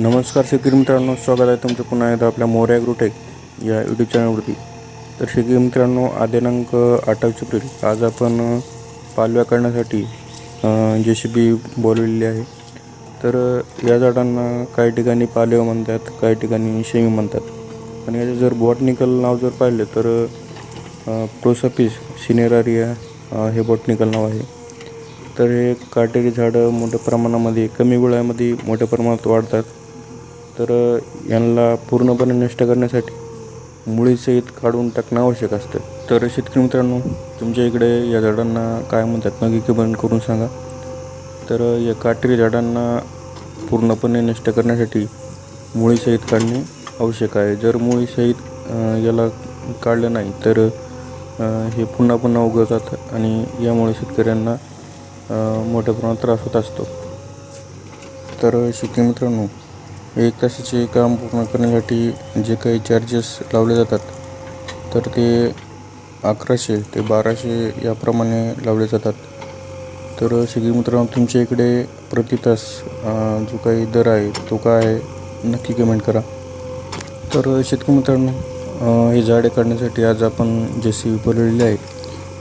नमस्कार शेतकरी मित्रांनो स्वागत आहे तुमचं पुन्हा एकदा आपल्या मोर्या ग्रुटेक या यूट्यूब चॅनलवरती. तर शेतकरी मित्रांनो आज दिनांक अठ्ठावीस एप्रिल आज आपण पालव्या काढण्यासाठी जे सी बी बोलवलेली आहे. तर या झाडांना काही ठिकाणी पालव म्हणतात काही ठिकाणी शेमी म्हणतात. आणि याचं जर बॉटनिकल नाव जर पाहिलं तर प्रोसपिस सिनेरारिया हे बॉटनिकल नाव आहे. तर हे काटेरी झाडं मोठ्या प्रमाणामध्ये कमी वेळामध्ये मोठ्या प्रमाणात वाढतात. तर यांना पूर्णपणे नष्ट करण्यासाठी मुळीसहित काढून टाकणं आवश्यक असतं. तर शेतकरी मित्रांनो तुमच्या इकडे या झाडांना काय म्हणतात? नगीकरण करून सांगा. तर या काटेरी झाडांना पूर्णपणे नष्ट करण्यासाठी मुळीसहित काढणे आवश्यक आहे. जर मुळीसहित याला काढलं नाही तर हे पुन्हा पुन्हा उगवतात आणि यामुळे शेतकऱ्यांना मोठ्या प्रमाणात त्रास होत असतो. तर शेतकरी मित्रांनो एक तासाचे काम पूर्ण करण्यासाठी जे काही चार्जेस लावले जातात तर ते अकराशे ते बाराशे याप्रमाणे लावले जातात. तर शेतकरी मित्रांनो तुमच्या इकडे प्रति तास जो काही दर आहे तो काय आहे? नक्की कमेंट करा. तर शेतकरी मित्रांनो हे झाडे काढण्यासाठी आज आपण जे सी बोलवलेले आहे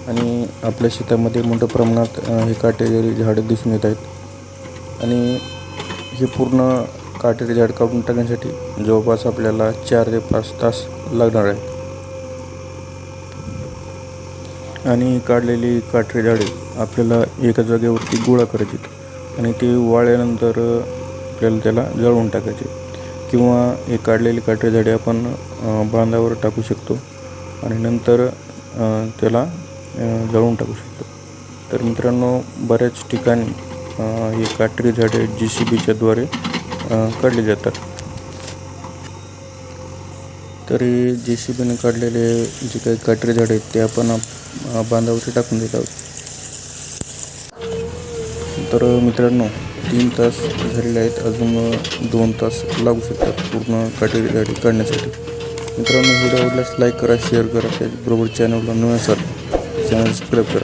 आणि आपल्या शेतामध्ये मोठ्या प्रमाणात हे काटेरी झाडे दिसून येत आहेत. आणि हे पूर्ण काटेरी झाड काढून टाकण्यासाठी जवळपास आपल्याला चार ते पाच तास लागणार आहेत आणि काढलेली काटेरी झाडे आपल्याला एका जागेवरती गोळा करायची आणि ते वाळल्यानंतर आपल्याला त्याला जळवून टाकायचे. किंवा हे काढलेली काटेरी झाडे आपण बांधावर टाकू शकतो आणि नंतर त्याला जळवून टाकू शकतो. तर मित्रांनो बऱ्याच ठिकाणी हे काटेरी झाडे जी सी बीच्याद्वारे काढले जातात. तरी जे सी बीने काढलेले जे काही काटेरी झाडे आहेत ते आपण बांधावरती टाकून देत आहोत. तर मित्रांनो तीन तास झालेले आहेत. अजून दोन तास लागू शकतात पूर्ण काटेरी झाडे काढण्यासाठी. मित्रांनो व्हिडिओ आवडल्यास लाईक करा शेअर करा. त्याचबरोबर चॅनलला नव्या सर चॅनल सबस्क्राईब करा.